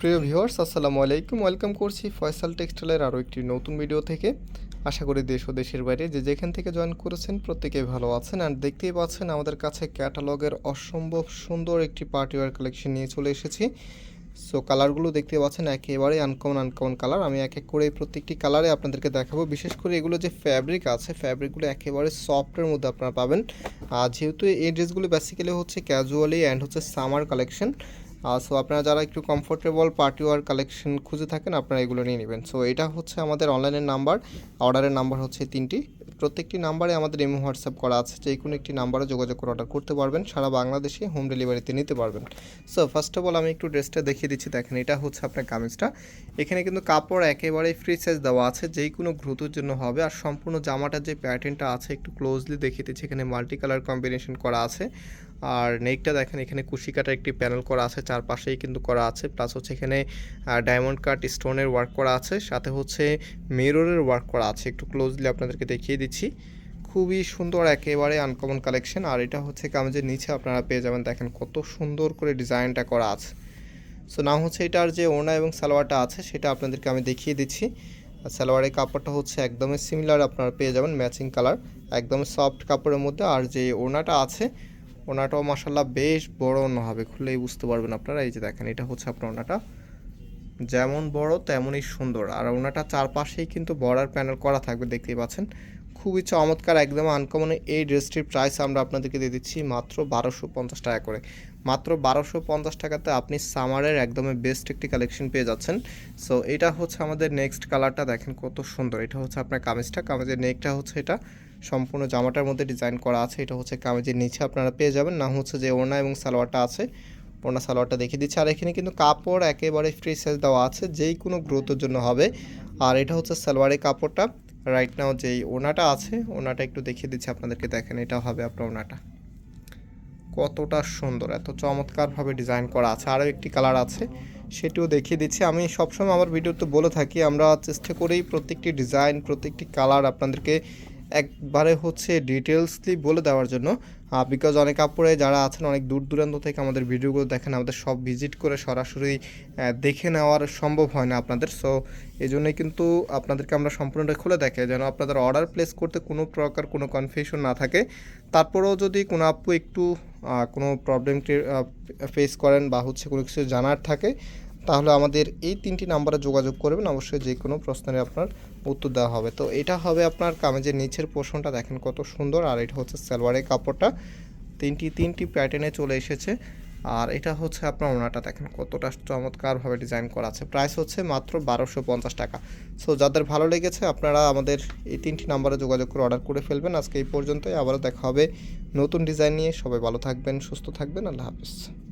প্রিয় ভিউয়ার্স, আসসালামু আলাইকুম। ওয়েলকাম করছি ফয়সাল টেক্সটাইলের আরও একটি নতুন ভিডিও থেকে। আশা করি দেশ ও দেশের বাইরে যে যেখান থেকে জয়েন করেছেন প্রত্যেকেই ভালো আছেন। আর দেখতেই পাচ্ছেন আমাদের কাছে ক্যাটালগের অসম্ভব সুন্দর একটি পার্টিওয়ার কালেকশন নিয়ে চলে এসেছি। সো কালারগুলো দেখতে পাচ্ছেন একেবারে আনকমন আনকমন কালার আমি এক এক করে প্রত্যেকটি কালারে আপনাদেরকে দেখাবো। বিশেষ করে এগুলো যে ফ্যাব্রিক আছে ফ্যাব্রিকগুলো একেবারে সফটের মধ্যে আপনারা পাবেন। আর যেহেতু এই ড্রেসগুলো বেসিক্যালি হচ্ছে ক্যাজুয়ালি অ্যান্ড হচ্ছে সামার কালেকশন সো আপনারা যারা একটু কমফোর্টেবল পার্টি ওয়ার কালেকশন খুঁজে থাকেন, আপনারা এগুলো নিয়ে নেবেন। সো এটা হচ্ছে আমাদের অনলাইনের নাম্বার অর্ডারের নাম্বার হচ্ছে তিনটি। প্রত্যেকটি নাম্বারে আমাদের এমও হোয়াটসঅ্যাপ করা আছে, যে কোনো একটি নাম্বারে যোগাযোগ করে অর্ডার করতে পারবেন, সারা বাংলাদেশে হোম ডেলিভারিতে নিতে পারবেন। সো ফার্স্ট অফ অল আমি একটু ড্রেসটা দেখিয়ে দিচ্ছি, দেখেন, এটা হচ্ছে আপনার কামিজটা। এখানে কিন্তু কাপড় একেবারেই ফ্রি সাইজ দেওয়া আছে যেই কোনো গ্রুতুর জন্য হবে, আর সম্পূর্ণ জামাটার যে প্যাটার্নটা আছে, একটু ক্লোজলি দেখিয়ে দিচ্ছি, এখানে মাল্টি কালার কম্বিনেশন করা আছে। আর নেকটা দেখেন, এখানে কুশি কাটার একটি প্যানেল করা আছে, চারপাশেই কিন্তু করা আছে প্লাস হচ্ছে এখানে ডায়মন্ড কাট স্টোনের ওয়ার্ক করা আছে, সাথে হচ্ছে মিররের ওয়ার্ক করা আছে, একটু ক্লোজলি আপনাদেরকে দেখিয়ে দিচ্ছি। খুবই সুন্দর একেবারে আনকমন কালেকশন আর এটা হচ্ছে কামেজের নিচে আপনারা পেয়ে যাবেন। দেখেন কত সুন্দর করে ডিজাইনটা করা আছে। সো নাম হচ্ছে এটার যে ওনা এবং সালোয়ারটা আছে, সেটা আপনাদেরকে আমি দেখিয়ে দিচ্ছি। আর সালোয়ারের কাপড়টা হচ্ছে একদমই সিমিলার আপনারা পেয়ে যাবেন ম্যাচিং কালার একদম সফট কাপড়ের মধ্যে। আর যে ওনাটা আছে ওনাটাও মাসাল্লাহ বেশ বড় ওনা হবে। খুললেই বুঝতে পারবেন আপনারা। এই যে দেখেন, এটা হচ্ছে আপনার ওনাটা যেমন বড়, তেমনই সুন্দর। আর ওনাটা চারপাশেই কিন্তু বর্ডার প্যানেল করা থাকবে, দেখতেই পাচ্ছেন। খুবই চমৎকার, একদম আনকমন এই ড্রেসটির প্রাইস আমরা আপনাদেরকে দিয়ে দিচ্ছি মাত্র বারোশো পঞ্চাশ টাকা করে। মাত্র বারোশো পঞ্চাশ টাকাতে আপনি সামারের একদমই বেস্ট একটি কালেকশন পেয়ে যাচ্ছেন। সো এটা হচ্ছে আমাদের নেক্সট কালারটা দেখেন কত সুন্দর। এটা হচ্ছে আপনার কামিজটা, কামিজের নেকটা হচ্ছে এটা। সম্পূর্ণ জামাটার মধ্যে ডিজাইন করা আছে, এটা হচ্ছে কামিজের নিচে আপনারা পেয়ে যাবেন। না হচ্ছে যে ওনা এবং সালোয়ারটা আছে। ওনা সালোয়ারটা দেখিয়ে দিচ্ছি। আর এখানে কিন্তু কাপড় একেবারে ফ্রি সাইজ দেওয়া আছে, যেই কোনো গ্রোথের জন্য হবে। আর এটা হচ্ছে সালোয়ারের কাপড়টা। রাইট নাও যেই ওনাটা আছে, ওনাটা একটু দেখিয়ে দিচ্ছি, আপনাদেরকে দেখেন এটা হবে আপনার ওনাটা। কতটা সুন্দর, এত চমৎকারভাবে ডিজাইন করা আছে। আরও একটি কালার আছে, সেটিও দেখিয়ে দিচ্ছি। আমি সবসময় আমার ভিডিওতে বলে থাকি, আমরা চেষ্টা করেই প্রত্যেকটি ডিজাইন প্রত্যেকটি কালার আপনাদেরকে একবারে হচ্ছে ডিটেলসলি বলে দেওয়ার জন্য। বিকজ অনেক কাপড়ে যারা আছেন, অনেক দূর দূরান্ত থেকে আমাদের ভিডিওগুলো দেখেন, আমাদের সব ভিজিট করে সরাসরি দেখে নেওয়ার সম্ভব হয় না আপনাদের। সো এই জন্যই কিন্তু আপনাদেরকে আমরা সম্পূর্ণটা খুলে দেখে যেন আপনাদের অর্ডার প্লেস করতে কোনো প্রকার কোনো কনফিউশন না থাকে। তারপরেও যদি কোনো আপু একটু কোনো প্রবলেম ফেস করেন বা হচ্ছে কোনো কিছু জানার থাকে তাহলে আমাদের এই তিনটি নাম্বারে যোগাযোগ করবেন। অবশ্যই যে কোনো প্রশ্নের আপনার উত্তর দেওয়া হবে। তো এটা হবে আপনার কামেজের নিচের পোর্শনটা দেখেন কত সুন্দর। আর এটা হচ্ছে সালোয়ারের কাপড়টা। তিনটি তিনটি প্যাটার্নে চলে এসেছে। আর এটা হচ্ছে আপনার ওনাটা। দেখেন কতটা চমৎকারভাবে ডিজাইন করা আছে। প্রাইস হচ্ছে মাত্র বারোশো পঞ্চাশ টাকা। সো যাদের ভালো লেগেছে, আপনারা আমাদের এই তিনটি নাম্বারে যোগাযোগ করে অর্ডার করে ফেলবেন। আজকে এই পর্যন্তই। আবারও দেখা হবে নতুন ডিজাইন নিয়ে। সবাই ভালো থাকবেন, সুস্থ থাকবেন। আল্লাহ হাফিজ।